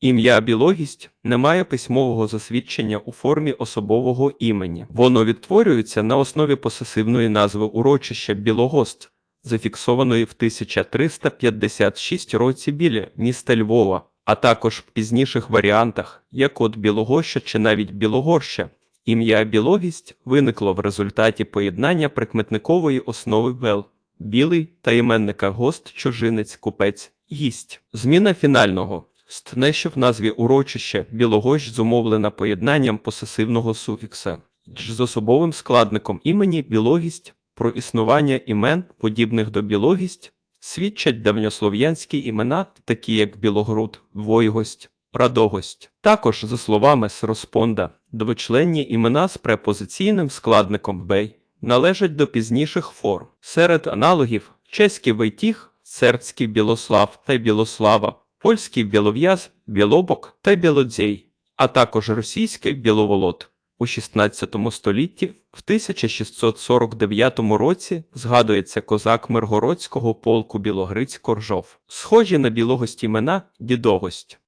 Ім'я білогість не має письмового засвідчення у формі особового імені. Воно відтворюється на основі посесивної назви урочища Білогост, зафіксованої в 1356 році біля міста Львова, а також в пізніших варіантах, як от Білогоща чи навіть Білогорща. Ім'я білогість виникло в результаті поєднання прикметникової основи бел, білий та іменника гост, чужинець, купець, гість. Зміна фінального стне, в назві урочища Білогощ зумовлена поєднанням посесивного суфікса «дж» з особовим складником імені білогість про існування імен, подібних до білогість, свідчать давньослов'янські імена, такі як Білогруд, Войгость, Радогость. Також, за словами Сроспонда, двочленні імена з препозиційним складником бей належать до пізніших форм. Серед аналогів чеський Вейтіх, сербський Білослав та Білослава, польський Білов'яз, Білобок та Білодзей, а також російський Біловолод. У 16 столітті, в 1649 році, згадується козак Миргородського полку Білогриць Коржов. Схожі на білогость імена дідогость,